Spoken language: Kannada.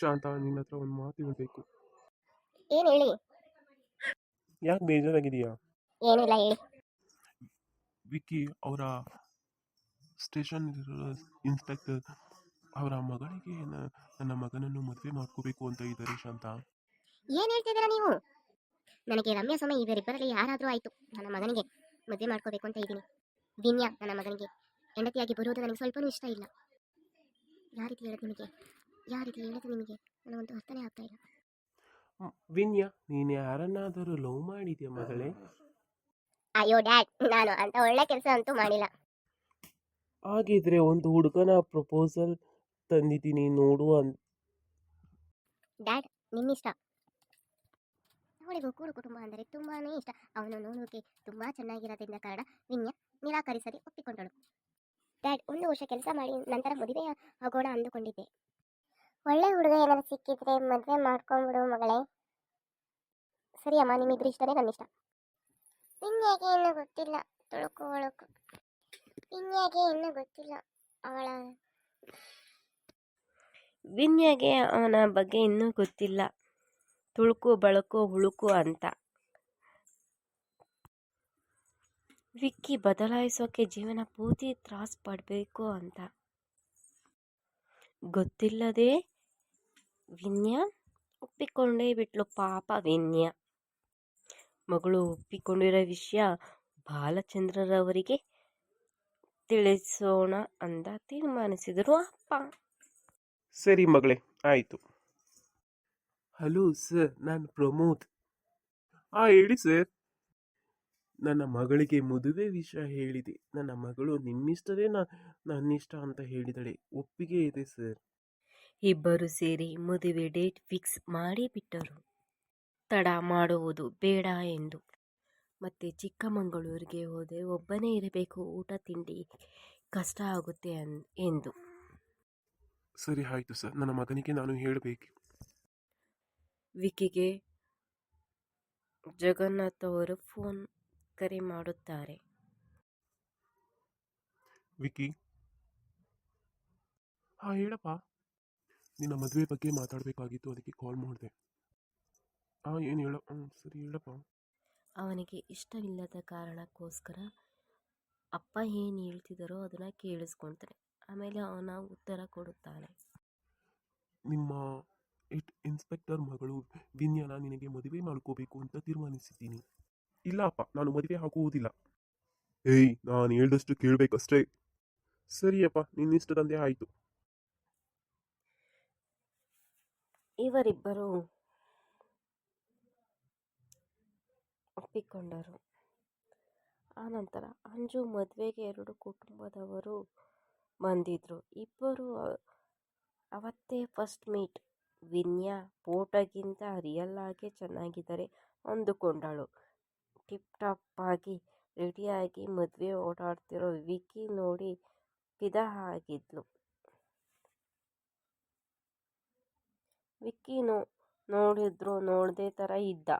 ಶಾಂತ ನಿನ್ನ ಹತ್ರ ಒಂದು ಮಾತು ಹೇಳಬೇಕು. ಏನು ಹೇಳಿ? ಯಾಕೆ ಬೇಜಾರಾಗಿದೆಯಾ ಏನಿಲ್ಲ ಹೇಳಿ. ವಿಕ್ಕಿ ಅವರ ಸ್ಟೇಷನ್ ಇನ್ಸ್ಪೆಕ್ಟರ್ ಅವರ ಮಗಳಿಗೆ ನ- ನನ್ನ ಮಗನನ್ನು ಮದುವೆ ಮಾಡ್ಕೋಬೇಕು ಅಂತ ಇದ್ದಾರೆ ಶಾಂತ. ಏನು ಹೇಳ್ತಿದ್ದೀರಾ ನೀವು? ನನಗೆ ರಮ್ಯ ಸಮಯ ಇವರಿಬ್ಬರಲ್ಲಿ ಯಾರಾದರೂ ಆಯಿತು. ನನ್ನ ಮಗನಿಗೆ ಮದುವೆ ಮಾಡ್ಕೋಬೇಕು ಅಂತ ಇದ್ದೀನಿ. ದಿನ್ಯಾ ನನ್ನ ಮಗನಿಗೆ ಹೆಂಡತಿಯಾಗಿ ಬರುವುದು ನನಗೆ ಸ್ವಲ್ಪನೂ ಇಷ್ಟ ಇಲ್ಲ. ಯಾರಿಗೆ ರೀತಿ ಹೇಳೋದು ನಿಮಗೆ? ಯಾವ ರೀತಿ ಹೇಳೋದು ನಿಮಗೆ? ನನಗೊಂದು ಅರ್ಥನೇ ಆಗ್ತಾ ಇಲ್ಲ ವಿನ್ಯಾ ನೀನು ಯಾರನ್ನಾದರೂ ಲವ್ ಮಾಡಿದ್ಯಾ ಮಗಳೇ? ಅಯ್ಯೋ ಡ್ಯಾಡ್ ನಾನು ಅಂತ ಒಳ್ಳೆ ಕೆಲಸ ಅಂತೂ ಮಾಡಿಲ್ಲ. ಹಾಗಿದ್ರೆ ಒಂದು ಹುಡುಗನ ಪ್ರಪೋಸಲ್ ತಂದಿದ್ದೀನಿ ನೋಡು ಅಂತ ಡ್ಯಾಡ್ ನಿಮ್ಮಿಷ್ಟ ಅವಳಿಗೆ ಕೂಡು ಕುಟುಂಬ ಅಂದರೆ ತುಂಬಾನೇ ಇಷ್ಟ. ಅವನು ನೋಡೋಕೆ ತುಂಬಾ ಚೆನ್ನಾಗಿರೋದ್ರಿಂದ ಕಾರಣ ವಿನ್ಯಾ ನಿರಾಕರಿಸದೆ ಒಪ್ಪಿಕೊಂಡಳು. ಡ್ಯಾಡ್ ಒಂದು ವರ್ಷ ಕೆಲಸ ಮಾಡಿ ನಂತರ ಮದುವೆ ಆಗೋಣ ಅಂದುಕೊಂಡಿದ್ದೆ. ಒಳ್ಳೆ ಹುಡುಗ ಏನಾದ್ರು ಸಿಕ್ಕಿದ್ರೆ ಮದುವೆ ಮಾಡ್ಕೊಂಡ್ಬಿಡು ಮಗಳೇ. ಸರಿ ಅಮ್ಮ, ನಿಮ್ಮಿಬ್ರು ಇಷ್ಟನೇ ನನ್ನ ಇಷ್ಟ ಇನ್ಯಾಗೆ ಇನ್ನೂ ಗೊತ್ತಿಲ್ಲ. ತುಳುಕು ಒಳಕು. ಇನ್ಯಾಗೆ ಇನ್ನೂ ಗೊತ್ತಿಲ್ಲ ಅವಳ. ವಿನ್ಯಾಗೆ ಅವನ ಬಗ್ಗೆ ಇನ್ನೂ ಗೊತ್ತಿಲ್ಲ. ತುಳುಕು, ಬಳಕು, ಹುಳುಕು ಅಂತ. ವಿಕ್ಕಿ ಬದಲಾಯಿಸೋಕೆ ಜೀವನ ಪೂರ್ತಿ ತ್ರಾಸ್ ಪಡಬೇಕು ಅಂತ. ಗೊತ್ತಿಲ್ಲದೆ ವಿನ್ಯ ಒಪ್ಪಿಕೊಂಡೇ ಬಿಟ್ಲು ಪಾಪ ವಿನ್ಯ. ಮಗಳು ಒಪ್ಪಿಕೊಂಡಿರೋ ವಿಷಯ ಬಾಲಚಂದ್ರರವರಿಗೆ ತಿಳಿಸೋಣ ಅಂತ ತೀರ್ಮಾನಿಸಿದರು ಅಪ್ಪ. ಸರಿ ಮಗಳೇ, ಆಯಿತು. ಹಲೋ ಸರ್, ನಾನು ಪ್ರಮೋದ್. ಹಾಂ ಹೇಳಿ ಸರ್. ನನ್ನ ಮಗಳಿಗೆ ಮದುವೆ ವಿಷಯ ಹೇಳಿದೆ. ನನ್ನ ಮಗಳು ನಿಮ್ಮಿಷ್ಟವೇ ನನ್ನಿಷ್ಟ ಅಂತ ಹೇಳಿದಳೆ. ಒಪ್ಪಿಗೆ ಇದೆ ಸರ್. ಇಬ್ಬರು ಸೇರಿ ಮದುವೆ ಡೇಟ್ ಫಿಕ್ಸ್ ಮಾಡಿಬಿಟ್ಟರು ತಡ ಮಾಡುವುದು ಬೇಡ ಎಂದು. ಮತ್ತೆ ಚಿಕ್ಕಮಗಳೂರಿಗೆ ಹೋದೆ ಒಬ್ಬನೇ ಇರಬೇಕು. ಊಟ ತಿಂಡಿ ಕಷ್ಟ ಆಗುತ್ತೆ ಅನ್ ಎಂದು. ಸರಿ ಆಯಿತು ಸರ್. ನನ್ನ ಮಗನಿಗೆ ನಾನು ಹೇಳಬೇಕು. ವಿಕಿಗೆ ಜಗನ್ನಾಥ್ ಅವರು ಫೋನ್ ಕರೆ ಮಾಡುತ್ತಾರೆ. ವಿಕಿ ಹಾಂ ಹೇಳಪ್ಪ. ನಿನ್ನ ಮದುವೆ ಬಗ್ಗೆ ಮಾತಾಡಬೇಕಾಗಿತ್ತು ಅದಕ್ಕೆ ಕಾಲ್ ಮಾಡಿದೆ. ಹಾಂ ಏನು ಹೇಳ ಹ್ಞೂ ಸರಿ ಹೇಳಪ್ಪ. ಅವನಿಗೆ ಇಷ್ಟವಿಲ್ಲದ ಕಾರಣಕ್ಕೋಸ್ಕರ ಅಪ್ಪ ಏನು ಹೇಳ್ತಿದ್ದಾರೋ ಅದನ್ನು ಕೇಳಿಸ್ಕೊಳ್ತಾನೆ ಆಮೇಲೆ ಅವನ ಉತ್ತರ ಕೊಡುತ್ತಾನೆ. ನಿಮ್ಮ ಇಟ್ ಇನ್ಸ್ಪೆಕ್ಟರ್ ಮಗಳು ವಿನ್ಯಾನ ನಿನಗೆ ಮದುವೆ ಮಾಡ್ಕೋಬೇಕು ಅಂತ ತೀರ್ಮಾನಿಸಿದ್ದೀನಿ. ಇಲ್ಲ ಅಪ್ಪ ನಾನು ಮದುವೆ ಆಗುವುದಿಲ್ಲ. ಏಯ್ ನಾನು ಹೇಳ್ದಷ್ಟು ಕೇಳಬೇಕಷ್ಟೇ ಸರಿಯಪ್ಪ ನಿನ್ನಿಷ್ಟದಂತೆ ಆಯಿತು. ಇವರಿಬ್ಬರು ಒಪ್ಪಿಕೊಂಡರು. ಆನಂತರ ಅಂಜು ಮದುವೆಗೆ ಎರಡು ಕುಟುಂಬದವರು ಬಂದಿದ್ದರು ಇಬ್ಬರು ಅವತ್ತೇ ಫಸ್ಟ್ ಮೀಟ್. ವಿನ್ಯಾ ಫೋಟೋಗಿಂತ ರಿಯಲ್ ಆಗಿ ಚೆನ್ನಾಗಿದ್ದಾರೆ ಅಂದುಕೊಂಡಳು. ಟಿಪ್ ಟಾಪ್ ಆಗಿ ರೆಡಿಯಾಗಿ ಮದುವೆ ಓಡಾಡ್ತಿರೋ ವಿಕಿ ನೋಡಿ ಫಿದಾ ಆಗಿದ್ಲು ವಿಕ್ಕಿ ನೋಡಿದ್ರು ನೋಡದೇ ಥರ ಇದ್ದ.